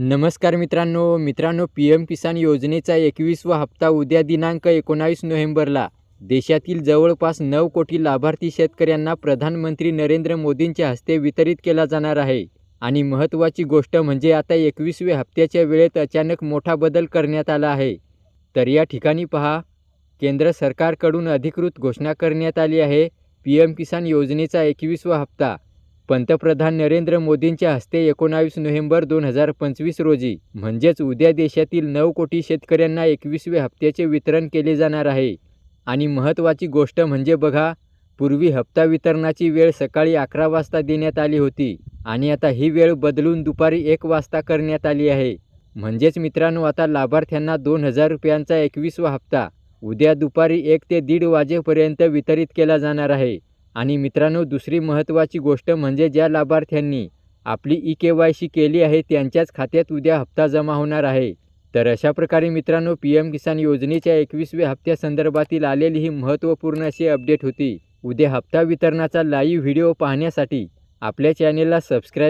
नमस्कार मित्रांनो मित्रांनो पी एम किसान योजनेचा एकवीसवा हप्ता उद्या दिनांक एकोणावीस नोव्हेंबरला. देशातील जवळपास नऊ कोटी लाभार्थी शेतकऱ्यांना प्रधानमंत्री नरेंद्र मोदींच्या हस्ते वितरित केला जाणार आहे. आणि महत्त्वाची गोष्ट म्हणजे आता एकवीसव्या हप्त्याच्या वेळेत अचानक मोठा बदल करण्यात आला आहे. तर या ठिकाणी पहा केंद्र सरकारकडून अधिकृत घोषणा करण्यात आली आहे पी एम किसान योजनेचा एकवीसवा हप्ता. पंतप्रधान नरेंद्र मोदींच्या हस्ते एकोणावीस नोव्हेंबर दोन हजार पंचवीस रोजी म्हणजेच उद्या देशातील नऊ कोटी शेतकऱ्यांना एकवीसवे हप्त्याचे वितरण केले जाणार आहे. आणि महत्त्वाची गोष्ट म्हणजे बघा पूर्वी हप्ता वितरणाची वेळ सकाळी अकरा वाजता देण्यात आली होती आणि आता ही वेळ बदलून दुपारी एक वाजता करण्यात आली आहे. म्हणजेच मित्रांनो आता लाभार्थ्यांना दोन हजार रुपयांचा एकवीसवा हप्ता उद्या दुपारी एक ते दीड वाजेपर्यंत वितरित केला जाणार आहे. आणि मित्रांनो दुसरी महत्त्वाची गोष्ट म्हणजे ज्या लाभार्थ्यांनी आपली ई के वाय सी केली आहे त्यांच्याच खात्यात उद्या हप्ता जमा होणार आहे. तर अशा प्रकारे मित्रांनो पी एम किसान योजनेच्या एकवीसव्या हप्त्यासंदर्भातील आलेली ही महत्त्वपूर्ण अशी अपडेट होती. उद्या हप्ता वितरणाचा लाईव्ह व्हिडिओ पाहण्यासाठी आपल्या चॅनेलला सबस्क्राईब